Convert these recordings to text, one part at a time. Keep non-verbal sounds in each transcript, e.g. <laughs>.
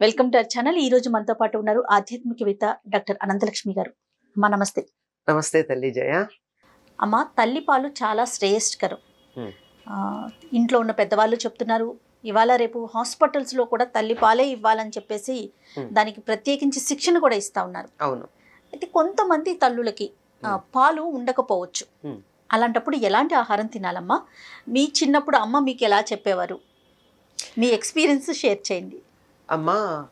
Welcome to our channel. ఈ రోజు మనతో పాటు ఉన్నారు ఆధ్యాత్మికవేత్త డాక్టర్ అనంతలక్ష్మి గారు. అమ్మా నమస్తే. నమస్తే తల్లి జయ. అమ్మ తల్లిపాలు చాలా శ్రేయస్కరం. ఇంట్లో ఉన్న పెద్దవాళ్ళు చెప్తున్నారు ఇవాళ రేపు హాస్పిటల్స్లో కూడా తల్లిపాలే ఇవ్వాలని చెప్పేసి. దానికి ప్రత్యేకించి శిక్షణ కూడా ఇస్తా ఉన్నారు. అవును. అయితే కొంతమంది తల్లులకి. పాలు ఉండకపోవచ్చు. అలాంటప్పుడు ఎలాంటి ఆహారం తినాలమ్మా? మీ చిన్నప్పుడు అమ్మ మీకు ఎలా చెప్పేవారు? మీ ఎక్స్పీరియన్స్ షేర్ చేయండి. అమ్మా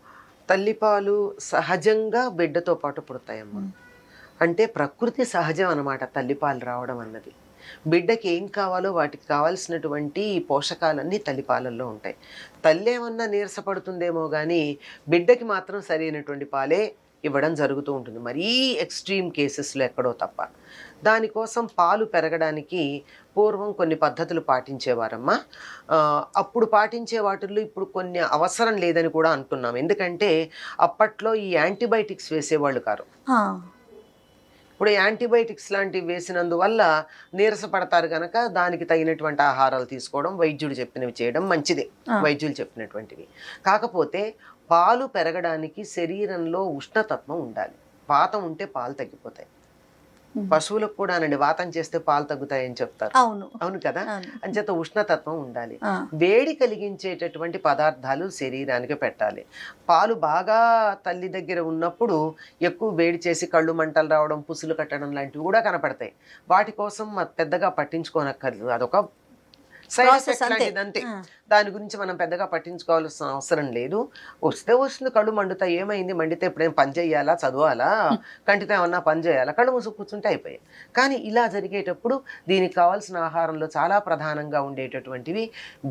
తల్లిపాలు సహజంగా బిడ్డతో పాటు పుడతాయమ్మా. అంటే ప్రకృతి సహజం అన్నమాట తల్లిపాలు రావడం అన్నది. బిడ్డకి ఏం కావాలో వాటికి కావాల్సినటువంటి పోషకాలన్నీ తల్లిపాలల్లో ఉంటాయి. తల్లి ఏమన్నా నీరసపడుతుందేమో కానీ బిడ్డకి మాత్రం సరైనటువంటి పాలే ఇవ్వడం జరుగుతూ ఉంటుంది. మరీ ఎక్స్ట్రీమ్ కేసెస్లో ఎక్కడో తప్ప. దానికోసం పాలు పెరగడానికి పూర్వం కొన్ని పద్ధతులు పాటించేవారమ్మా. అప్పుడు పాటించే వాటిల్లో ఇప్పుడు కొన్ని అవసరం లేదని కూడా అంటున్నాం. ఎందుకంటే అప్పట్లో ఈ యాంటీబయాటిక్స్ వేసేవాళ్ళు కారు. ఇప్పుడు యాంటీబయాటిక్స్ లాంటివి వేసినందువల్ల నీరసపడతారు కనుక దానికి తగినటువంటి ఆహారాలు తీసుకోవడం వైద్యుడు చెప్పినవి చేయడం మంచిదే. వైద్యులు చెప్పినటువంటివి. కాకపోతే పాలు పెరగడానికి శరీరంలో ఉష్ణతత్వం ఉండాలి. వాతం ఉంటే పాలు తగ్గిపోతాయి. పశువులకు కూడానండి వాతం చేస్తే పాలు తగ్గుతాయని చెప్తారు. అవును. అవును కదా. అంచేత ఉష్ణతత్వం ఉండాలి. వేడి కలిగించేటటువంటి పదార్థాలు శరీరానికి పెట్టాలి. పాలు బాగా తల్లి దగ్గర ఉన్నప్పుడు ఎక్కువ వేడి చేసి కళ్ళు మంటలు రావడం పుసులు కట్టడం లాంటివి కూడా కనపడతాయి. వాటి కోసం పెద్దగా పట్టించుకోనక్కర్లేదు. అదొక ఎఫెక్ట్ అంతే. దాని గురించి మనం పెద్దగా పట్టించుకోవాల్సిన అవసరం లేదు. వస్తే వస్తుంది కళ్ళు మండుతాయి ఏమైంది? మండితే ఎప్పుడేం పని చేయాలా? చదవాలా? కంటితో ఏమన్నా పని చేయాలా? కళ్ళు మూసు కూర్చుంటే అయిపోయాయి. కానీ ఇలా జరిగేటప్పుడు దీనికి కావాల్సిన ఆహారంలో చాలా ప్రధానంగా ఉండేటటువంటివి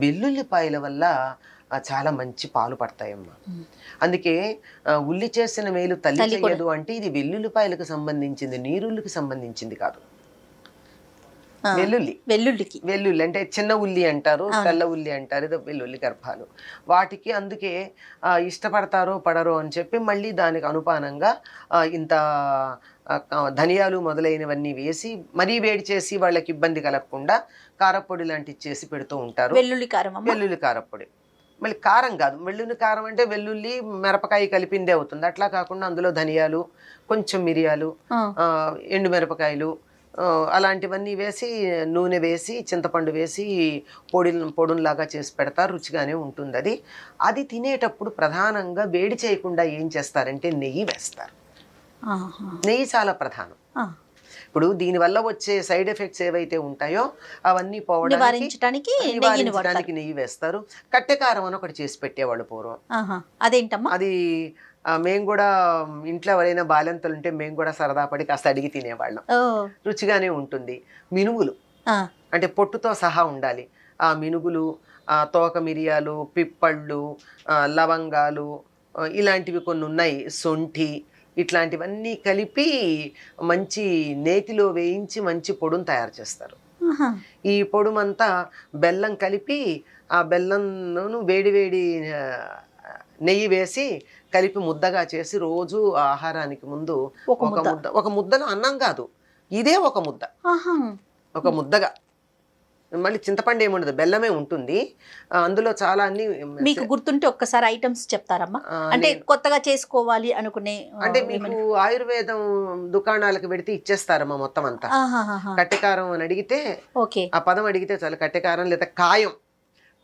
వెల్లుల్లిపాయల వల్ల చాలా మంచి పాలు పడతాయమ్మా. అందుకే ఉల్లి చేసిన మేలు తల్లి. చేయదు అంటే ఇది వెల్లుల్లిపాయలకు సంబంధించింది నీరుళ్ళకి సంబంధించింది కాదు. వెల్లుల్లి. వెల్లుల్లికి. వెల్లుల్లి అంటే చిన్న ఉల్లి అంటారు. తెల్ల ఉల్లి అంటారు ఇది వెల్లుల్లి గర్భాలు. వాటికి అందుకే ఇష్టపడతారో పడరో అని చెప్పి మళ్ళీ దానికి అనుపానంగా ఇంత ధనియాలు మొదలైనవన్నీ వేసి మరీ వేడి చేసి వాళ్ళకి ఇబ్బంది కలగకుండా కారపొడి లాంటివి చేసి పెడుతూ ఉంటారు. వెల్లుల్లి కారం వెల్లుల్లి కారపొడి. మళ్ళీ కారం కాదు. వెల్లుల్లి కారం అంటే వెల్లుల్లి మిరపకాయ కలిపిందే అవుతుంది. అట్లా కాకుండా అందులో ధనియాలు కొంచెం మిరియాలు ఎండు మిరపకాయలు అలాంటివన్నీ వేసి నూనె వేసి చింతపండు వేసి పొడి పొడులాగా చేసి పెడతారు రుచిగానే ఉంటుంది అది అది తినేటప్పుడు ప్రధానంగా వేడి చేయకుండా ఏం చేస్తారంటే నెయ్యి వేస్తారు. నెయ్యి చాలా ప్రధానం. ఇప్పుడు దీనివల్ల వచ్చే సైడ్ ఎఫెక్ట్స్ ఏవైతే ఉంటాయో అవన్నీ పోవడానికి నివారించడానికి నెయ్యి వేస్తారు. కట్టెకారం అని ఒకటి చేసి పెట్టేవాళ్ళు పూర్వం. అదేంటమ్మా? అది మేము కూడా ఇంట్లో ఎవరైనా బాలెంతలు ఉంటే మేము కూడా సరదా పడి కాస్త అడిగి తినేవాళ్ళం. రుచిగానే ఉంటుంది. మినుములు ఆ, అంటే పొట్టుతో సహా ఉండాలి. ఆ మినుగులు ఆ తోక మిరియాలు పిప్పళ్ళు లవంగాలు ఇలాంటివి కొన్ని ఉన్నాయి సొంఠి ఇట్లాంటివన్నీ కలిపి మంచి నేతిలో వేయించి మంచి పొడును తయారు చేస్తారు. ఈ పొడుమంతా బెల్లం కలిపి ఆ బెల్లంను వేడి నెయ్యి వేసి కలిపి ముద్దగా చేసి రోజు ఆహారానికి ముందు ఒక ముద్ద. ఒక ముద్దలో అన్నం కాదు. ఇదే ఒక ముద్ద. ఒక ముద్దగా. మళ్ళీ చింతపండు ఏముండదు బెల్లమే ఉంటుంది. అందులో చాలా అన్ని మీకు గుర్తుంటే ఒక్కసారి ఐటమ్స్ చెప్తారమ్మా. అంటే కొత్తగా చేసుకోవాలి అనుకునే అంటే మీకు ఆయుర్వేదం దుకాణాలకు పెడితే ఇచ్చేస్తారమ్మా మొత్తం అంతా. కట్టెకారం అని అడిగితే ఆ పదం అడిగితే చాలు కట్టెకారం లేదా కాయం.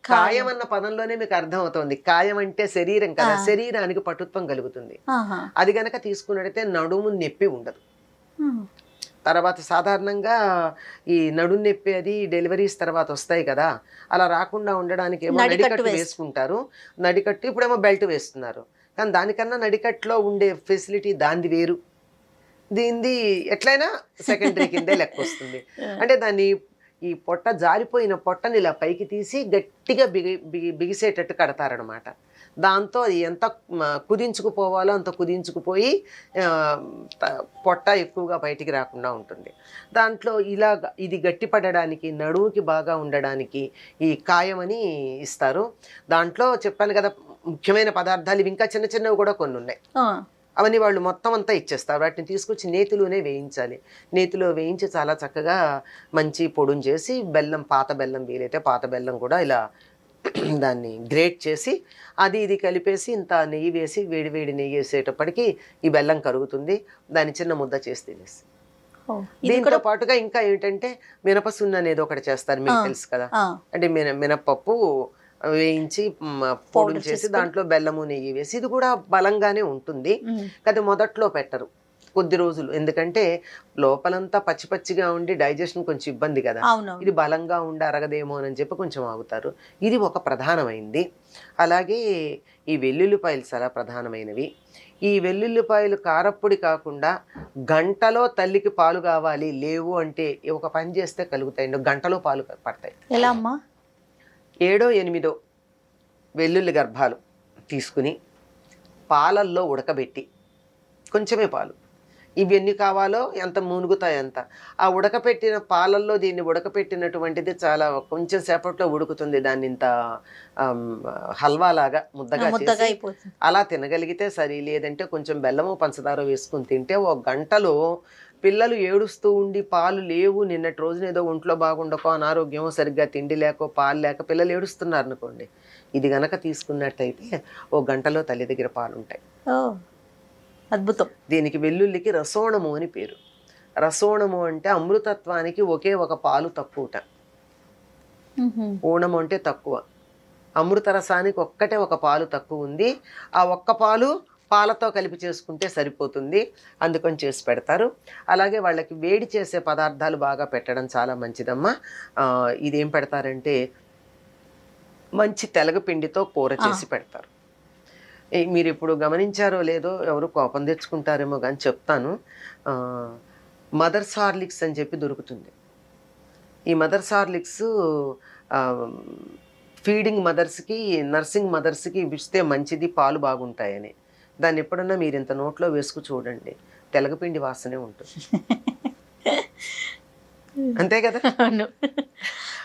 కాయం. అన్న పదంలోనే మీకు అర్థం అవుతుంది కాయం అంటే శరీరం కదా. శరీరానికి పటుత్వం కలుగుతుంది. అది గనక తీసుకున్నట్టయితే నడుము నొప్పి ఉండదు. తర్వాత సాధారణంగా ఈ నడుము నొప్పి అది డెలివరీస్ తర్వాత వస్తాయి కదా. అలా రాకుండా ఉండడానికి ఏమో నడికట్టు నడికట్టు వేస్- వేసుకుంటారు. నడికట్టు ఇప్పుడేమో బెల్ట్ వేస్తున్నారు. కానీ దానికన్నా నడికట్లో ఉండే ఫెసిలిటీ దాంది వేరు. దీనిది ఎట్లయినా సెకండరీ కిందే లెక్క వస్తుంది <laughs> అంటే దాన్ని ఈ పొట్ట జారిపోయిన పొట్టని ఇలా పైకి తీసి గట్టిగా బిగి బిగి బిగిసేటట్టు కడతారనమాట దాంతో అది ఎంత కుదించుకుపోవాలో అంత కుదించుకుపోయి పొట్ట ఎక్కువగా బయటికి రాకుండా ఉంటుంది. దాంట్లో ఇలా ఇది గట్టిపడడానికి నడువుకి బాగా ఉండడానికి ఈ కాయమని ఇస్తారు. దాంట్లో చెప్పాను కదా ముఖ్యమైన పదార్థాలు ఇవి ఇంకా చిన్న చిన్నవి కూడా కొన్ని ఉన్నాయి అవన్నీ వాళ్ళు మొత్తం అంతా ఇచ్చేస్తారు. వాటిని తీసుకొచ్చి నేతిలోనే వేయించాలి. నేతిలో వేయించి చాలా చక్కగా మంచి పొడును చేసి బెల్లం పాత బెల్లం వీలైతే పాత బెల్లం కూడా ఇలా <clears throat> దాన్ని గ్రేట్ చేసి అది ఇది కలిపేసి ఇంత నెయ్యి వేసి వేడి వేడి నెయ్యి వేసేటప్పటికి ఈ బెల్లం కరుగుతుంది. దాన్ని చిన్న ముద్ద చేసి తినేసి. దీంతో పాటుగా ఇంకా ఏంటంటే మినపసున్న అనేది ఒకటి చేస్తారు మీకు. తెలుసు కదా. అంటే మిన మినపప్పు వేయించి పొడి చేసి. దాంట్లో బెల్లము నెయ్యి వేసి ఇది కూడా బలంగానే ఉంటుంది. కానీ మొదట్లో పెట్టరు. కొద్ది రోజులు. ఎందుకంటే లోపలంతా పచ్చి పచ్చిగా ఉండి డైజెషన్ కొంచెం ఇబ్బంది కదా. ఇది బలంగా ఉండి అరగదేమో అని చెప్పి కొంచెం ఆగుతారు. ఇది ఒక ప్రధానమైంది. అలాగే ఈ వెల్లుల్లిపాయలు చాలా ప్రధానమైనవి. ఈ వెల్లుల్లిపాయలు కారప్పొడి కాకుండా గంటలో తల్లికి పాలు కావాలి లేవు అంటే ఒక పని చేస్తే కలుగుతాయండి గంటలో పాలు పడతాయి. ఎలా అమ్మా? ఏడో ఎనిమిదో వెల్లుల్లి గర్భాలు తీసుకుని పాలల్లో ఉడకబెట్టి కొంచెమే పాలు. ఇవి ఎన్ని కావాలో ఎంత మునుగుతాయి అంత. ఆ ఉడకపెట్టిన పాలల్లో దీన్ని ఉడకపెట్టినటువంటిది చాలా కొంచెం సేపట్లో ఉడుకుతుంది. దాన్ని ఇంత ఆమ్, హల్వా లాగా ముద్దగా చేసి అలా తినగలిగితే సరి లేదంటే కొంచెం బెల్లము పంచదార వేసుకుని తింటే ఒక గంటలో పిల్లలు ఏడుస్తూ ఉండి పాలు లేవు. నిన్నటి రోజున ఏదో ఒంట్లో బాగుండకో అనారోగ్యమో సరిగ్గా తిండి లేకో పాలు లేక పిల్లలు ఏడుస్తున్నారు అనుకోండి. ఇది గనక తీసుకున్నట్టయితే ఓ గంటలో తల్లి దగ్గర పాలు ఉంటాయి అద్భుతం. దీనికి వెల్లుల్లికి రసోణము అని పేరు. రసోణము అంటే అమృతత్వానికి ఒకే ఒక పాలు తక్కువట. ఓణము అంటే తక్కువ. అమృత రసానికి ఒక్కటే ఒక పాలు తక్కువ ఉంది. ఆ ఒక్క పాలు పాలతో కలిపి చేసుకుంటే సరిపోతుంది. అందుకని చేసి పెడతారు. అలాగే వాళ్ళకి వేడి చేసే పదార్థాలు బాగా పెట్టడం చాలా మంచిదమ్మా. ఇదేం పెడతారంటే మంచి తెలగపిండితో కూర చేసి పెడతారు. మీరు ఇప్పుడు గమనించారో లేదో ఎవరు కోపం తెచ్చుకుంటారేమో కానీ చెప్తాను. మదర్స్ హార్లిక్స్ అని చెప్పి దొరుకుతుంది. ఈ మదర్స్ హార్లిక్స్ ఆ, ఫీడింగ్ మదర్స్కి నర్సింగ్ మదర్స్కి ఇస్తే మంచిది పాలు బాగుంటాయని. దాన్ని ఎప్పుడన్నా మీరు ఇంత నోట్లో వేసుకు చూడండి. తెలగపిండి వాసనే ఉంటుంది. <laughs> అంతే కదా?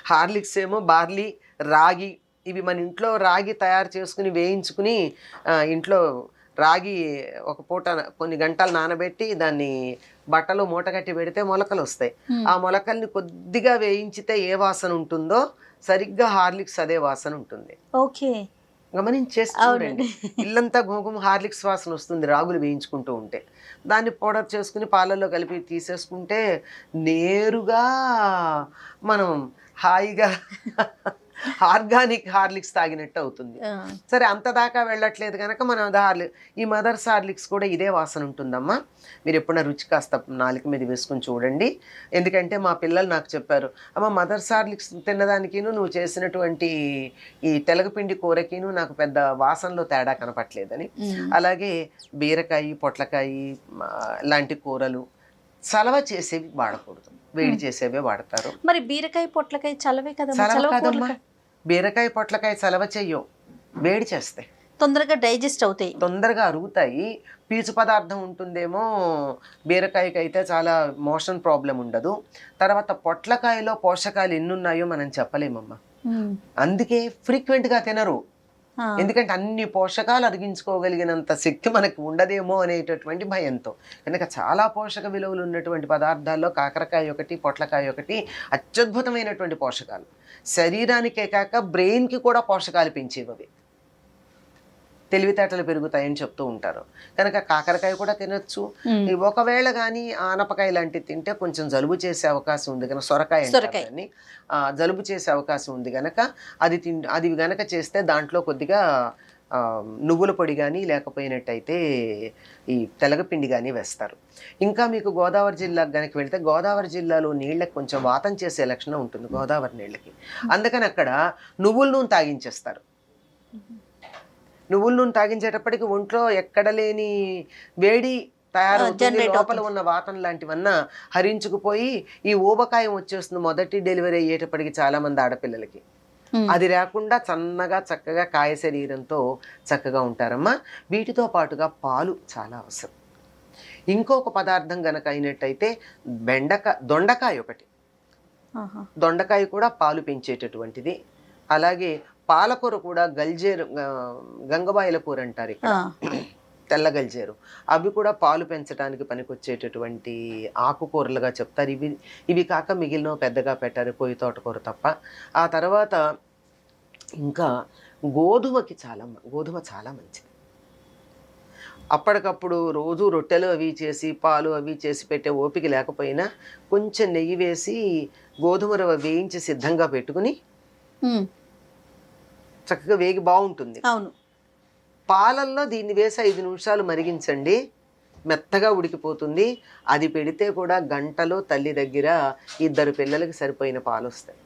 హార్లిక్స్ ఏమో బార్లీ రాగి ఇవి మన ఇంట్లో రాగి తయారు చేసుకుని వేయించుకుని ఇంట్లో రాగి ఒక పూట కొన్ని గంటలు నానబెట్టి దాన్ని బట్టలో మూట కట్టి పెడితే మొలకలు వస్తాయి. ఆ మొలకల్ని కొద్దిగా వేయించితే ఏ వాసన ఉంటుందో సరిగ్గా హార్లిక్స్ అదే వాసన ఉంటుంది. ఓకే. గమనించేసి. చూడండి ఇల్లంతా కుంకుమ హార్లిక్స్ వాసన వస్తుంది రాగులు వేయించుకుంటూ ఉంటే దాన్ని పౌడర్ చేసుకుని పాలల్లో కలిపి తీసేసుకుంటే నేరుగా మనం హాయిగా ఆర్గానిక్ హార్లిక్స్ తాగినట్టు అవుతుంది. సరే అంత దాకా వెళ్ళట్లేదు కనుక మనం అది హార్లి ఈ మదర్స్ హార్లిక్స్ కూడా ఇదే వాసన ఉంటుందమ్మా. మీరు ఎప్పుడైనా రుచి కాస్త నాలుక మీద వేసుకుని చూడండి. ఎందుకంటే మా పిల్లలు నాకు చెప్పారు అమ్మ మదర్స్ హార్లిక్స్ తినడానికిను నువ్వు చేసినటువంటి ఈ తెలగపిండి కూరకిను నాకు పెద్ద వాసనలో తేడా కనపట్లేదని. అలాగే బీరకాయ పొట్లకాయ లాంటి కూరలు చలవ చేసేవి వాడకూడదు. వేడి చేసేవే వాడతారు. మరి బీరకాయ పొట్లకాయ చలవే కదా చలవ కాదమ్మా. బీరకాయ పొట్లకాయ చలవ చెయ్యం. వేడి చేస్తాయి తొందరగా డైజెస్ట్ అవుతాయి. తొందరగా అరుగుతాయి. పీచు పదార్థం ఉంటుందేమో బీరకాయకి అయితే చాలా మోషన్ ప్రాబ్లం ఉండదు. తర్వాత పొట్లకాయలో పోషకాలు ఎన్ని ఉన్నాయో మనం చెప్పలేమమ్మా. అందుకే ఫ్రీక్వెంట్గా తినరు. ఎందుకంటే అన్ని పోషకాలు అరిగించుకోగలిగినంత శక్తి మనకు ఉండదేమో అనేటటువంటి భయంతో. కనుక చాలా పోషక విలువలు ఉన్నటువంటి పదార్థాల్లో కాకరకాయ ఒకటి పొట్లకాయ ఒకటి అత్యద్భుతమైనటువంటి పోషకాలు. శరీరానికే కాక బ్రెయిన్కి కూడా పోషకాలు పెంచేవి తెలివితేటలు పెరుగుతాయని చెప్తూ ఉంటారు. కనుక కాకరకాయ కూడా తినొచ్చు. ఒకవేళ కానీ ఆనపకాయ లాంటివి తింటే కొంచెం జలుబు చేసే అవకాశం ఉంది కనుక సొరకాయ అంటారు సొరకాయ. దాన్ని. ఆ, జలుబు చేసే అవకాశం ఉంది కనుక అది తిన్ అది గనక చేస్తే దాంట్లో కొద్దిగా నువ్వుల పొడి కానీ లేకపోయినట్టయితే ఈ తెలగపిండి కానీ వేస్తారు. ఇంకా మీకు గోదావరి జిల్లాకు కనుక వెళ్తే గోదావరి జిల్లాలో నీళ్ళకి కొంచెం వాతం చేసే లక్షణం ఉంటుంది గోదావరి నీళ్ళకి. అందుకని అక్కడ నువ్వుల నూనె తాగించేస్తారు. నువ్వుల నూనె తాగించేటప్పటికి ఒంట్లో ఎక్కడ లేని వేడి తయారవుతుంది. లోపల ఉన్న వాతం లాంటివన్నా హరించుకుపోయి ఈ ఊబకాయం వచ్చేస్తుంది మొదటి డెలివరీ అయ్యేటప్పటికి చాలా మంది ఆడపిల్లలకి. అది రాకుండా సన్నగా చక్కగా కాయ శరీరంతో చక్కగా ఉంటారమ్మా. వీటితో పాటుగా పాలు చాలా అవసరం. ఇంకొక పదార్థం గనక అయినట్టయితే బెండక దొండకాయ ఒకటి. దొండకాయ కూడా పాలు పెంచేటటువంటిది. అలాగే పాలకూర కూడా గల్జేరు గంగబాయల కూర అంటారు ఇక్కడ. తెల్ల గల్జేరు. అవి కూడా పాలు పెంచడానికి పనికొచ్చేటటువంటి ఆకుకూరలుగా చెప్తారు. ఇవి ఇవి కాక మిగిలిన పెద్దగా పెట్టారు పొయ్యి తోటకూర తప్ప. ఆ తర్వాత ఇంకా గోధుమకి చాలా గోధుమ చాలా మంచిది. అప్పటికప్పుడు రోజు రొట్టెలు అవి చేసి పాలు అవి చేసి పెట్టే ఓపిక లేకపోయినా కొంచెం నెయ్యి వేసి గోధుమ రవ్వ వేయించి సిద్ధంగా పెట్టుకుని చక్కగా వేగి బాగుంటుంది. అవును. పాలల్లో దీన్ని వేసి ఐదు నిమిషాలు మరిగించండి. మెత్తగా ఉడికిపోతుంది. అది పెడితే కూడా గంటలో తల్లి దగ్గర ఇద్దరు పిల్లలకి సరిపోయిన పాలు వస్తాయి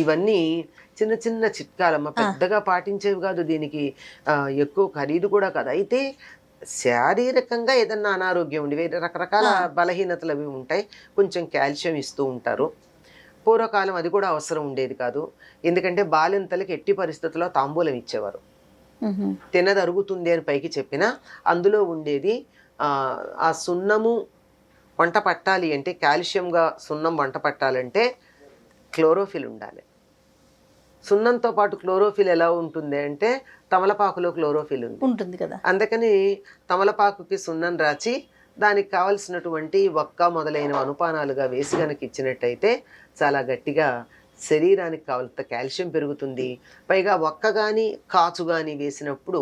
ఇవన్నీ చిన్న చిన్న చిట్కాలమ్మ. పెద్దగా పాటించేవి కాదు దీనికి. ఎక్కువ ఖరీదు కూడా కాదు. అయితే శారీరకంగా ఏదన్నా అనారోగ్యం ఉండి వేరే రకరకాల బలహీనతలు అవి ఉంటాయి. కొంచెం కాల్షియం ఇస్తూ ఉంటారు. పూర్వకాలం అది కూడా అవసరం ఉండేది కాదు. ఎందుకంటే బాలింతలకి ఎట్టి పరిస్థితుల్లో తాంబూలం ఇచ్చేవారు. ఉహుం, తినది అరుగుతుంది అని పైకి చెప్పినా అందులో ఉండేది ఆ, ఆ సున్నము వంట పట్టాలి అంటే కాల్షియంగా సున్నం వంట పట్టాలంటే క్లోరోఫిల్ ఉండాలి. సున్నంతో పాటు క్లోరోఫిల్ ఎలా ఉంటుంది అంటే తమలపాకులో క్లోరోఫిల్ ఉంది. ఉంటుంది కదా. అందుకని తమలపాకుకి సున్నం రాచి దానికి కావలసినటువంటి వక్క మొదలైన అనుపానాలుగా వేసి గనక ఇచ్చినట్టయితే చాలా గట్టిగా శరీరానికి కావాలంత కాల్షియం పెరుగుతుంది. పైగా ఒక్క కానీ కాచు కానీ వేసినప్పుడు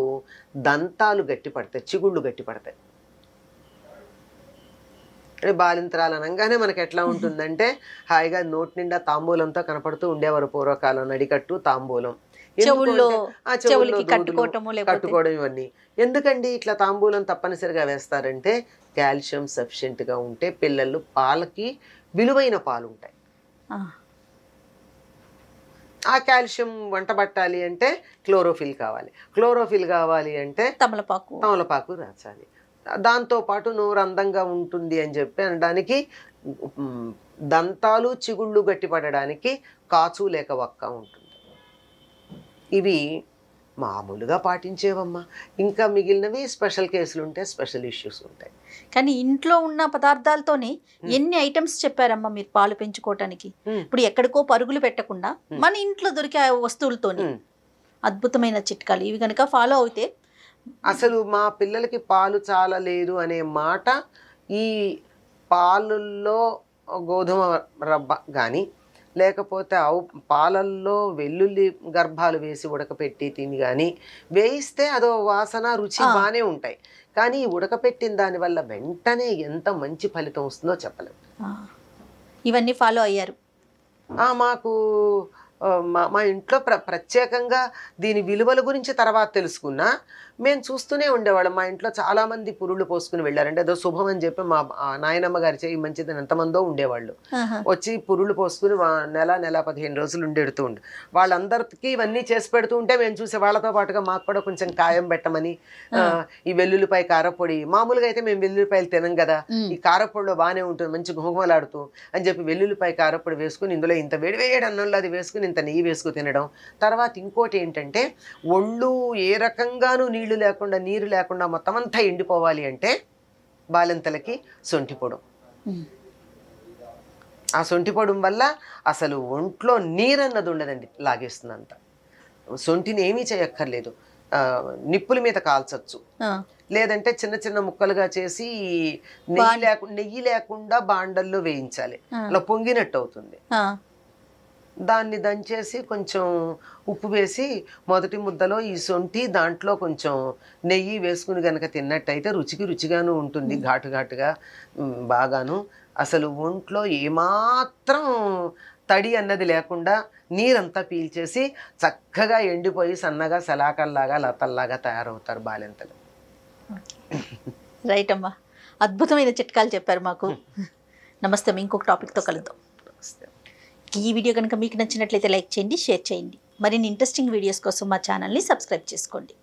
దంతాలు గట్టి పడతాయి చిగుళ్ళు గట్టి పడతాయి. అంటే బాలింతరాలు అనగానే మనకి ఎట్లా ఉంటుందంటే హాయిగా నోటి నిండా తాంబూలంతో కనపడుతూ ఉండేవారు పూర్వకాలం నడికట్టు తాంబూలం. చెవుల్లో చెవులకి కట్టుకోవటము కట్టుకోవడం ఇవన్నీ. ఎందుకండి ఇట్లా తాంబూలం తప్పనిసరిగా వేస్తారంటే కాల్షియం సఫిషియెంట్గా ఉంటే పిల్లలు పాలకి విలువైన పాలు ఉంటాయి ఆ, కాల్షియం వంట పట్టాలి అంటే క్లోరోఫిల్ కావాలి. క్లోరోఫిల్ కావాలి అంటే తమలపాకు. తమలపాకు రాచాలి. దాంతో పాటు నోరు అందంగా ఉంటుంది అని చెప్పి అనడానికి దంతాలు చిగుళ్ళు గట్టిపడడానికి కాచు లేక వక్క ఉంటుంది. ఇవి మామూలుగా పాటించేవమ్మా. ఇంకా మిగిలినవి స్పెషల్ కేసులు ఉంటాయి స్పెషల్ ఇష్యూస్ ఉంటాయి. కానీ ఇంట్లో ఉన్న పదార్థాలతోనే ఎన్ని ఐటమ్స్ చెప్పారమ్మా మీరు పాలు పెంచుకోవటానికి. ఇప్పుడు ఎక్కడికో పరుగులు పెట్టకుండా మన ఇంట్లో దొరికే వస్తువులతోని. అద్భుతమైన చిట్కాలు. ఇవి కనుక ఫాలో అవుతే అసలు మా పిల్లలకి పాలు చాలా లేదు అనే మాట ఈ పాలల్లో గోధుమ రవ్వ కానీ లేకపోతే ఆవు పాలల్లో వెల్లుల్లి గర్భాలు వేసి ఉడకపెట్టి తిని కానీ వేయిస్తే అదో వాసన రుచి. బాగానే ఉంటాయి. కానీ ఈ ఉడకపెట్టిన దానివల్ల వెంటనే ఎంత మంచి ఫలితం వస్తుందో చెప్పలేం. ఆ, ఇవన్నీ ఫాలో అయ్యారు? మాకు మా మా ఇంట్లో ప్ర ప్రత్యేకంగా దీని విలువల గురించి తర్వాత తెలుసుకున్నా. మేము చూస్తూనే ఉండేవాళ్ళం. మా ఇంట్లో చాలా మంది పురుళ్ళు పోసుకుని వెళ్ళారంటే ఏదో శుభం అని చెప్పి మా నాయనమ్మ గారి చేయి మంచిదని ఎంతమందో ఉండేవాళ్ళు. వచ్చి పురుళ్ళు పోసుకుని నెల నెల పదిహేను రోజులు ఉండెడుతూ ఉండు. వాళ్ళందరికీ ఇవన్నీ చేసి పెడుతూ ఉంటే మేము చూసే వాళ్ళతో పాటుగా మాకు కూడా కొంచెం కాయం పెట్టమని ఈ వెల్లుల్లిపాయ కారపొడి. మామూలుగా అయితే మేము వెల్లుల్లిపాయలు తినం కదా. ఈ కారపొడిలో బాగానే ఉంటుంది మంచి గుహమలాడుతూ అని చెప్పి వెల్లుల్లిపాయ కారపొడి వేసుకుని ఇందులో ఇంత వేడి వేడి అన్నంలో అది వేసుకుని ఇంత నెయ్యి వేసుకుని తినడం. తర్వాత ఇంకోటి ఏంటంటే ఒళ్ళు ఏ రకంగానూ నీళ్ళు లేకుండా నీరు లేకుండా మొత్తం అంతా ఎండిపోవాలి అంటే బాలింతలకి సొంటి పొడం ఉమ్. ఆ సొంటి పొడం వల్ల అసలు ఒంట్లో నీరన్నది ఉండదండి లాగేస్తుంది అంత సొంటిని ఏమీ చేయక్కర్లేదు. నిప్పుల మీద కాల్చచ్చు. లేదంటే చిన్న చిన్న ముక్కలుగా చేసి నెయ్యి లేకుండా నెయ్యి లేకుండా బాండల్లో వేయించాలి. అలా పొంగినట్టు అవుతుంది. దాన్ని దంచేసి కొంచెం ఉప్పు వేసి మొదటి ముద్దలో ఈ సొంటి దాంట్లో కొంచెం నెయ్యి వేసుకుని గనక తిన్నట్టయితే రుచికి రుచిగాను ఉంటుంది ఘాటు ఘాటుగా బాగాను. అసలు ఒంట్లో ఏమాత్రం తడి అన్నది లేకుండా నీరంతా పీల్చేసి చక్కగా ఎండిపోయి సన్నగా సలాకల్లాగా లతల్లాగా తయారవుతారు బాలింతలు. రైట్ అమ్మా. అద్భుతమైన చిట్కాలు చెప్పారు మాకు. <laughs> నమస్తే ఇంకొక టాపిక్తో కలుద్దాం. నమస్తే. ఈ వీడియో కనుక మీకు నచ్చినట్లయితే లైక్ చేయండి షేర్ చేయండి. మరిన్ని ఇంట్రెస్టింగ్ వీడియోస్ కోసం మా ఛానల్ని సబ్స్క్రైబ్ చేసుకోండి.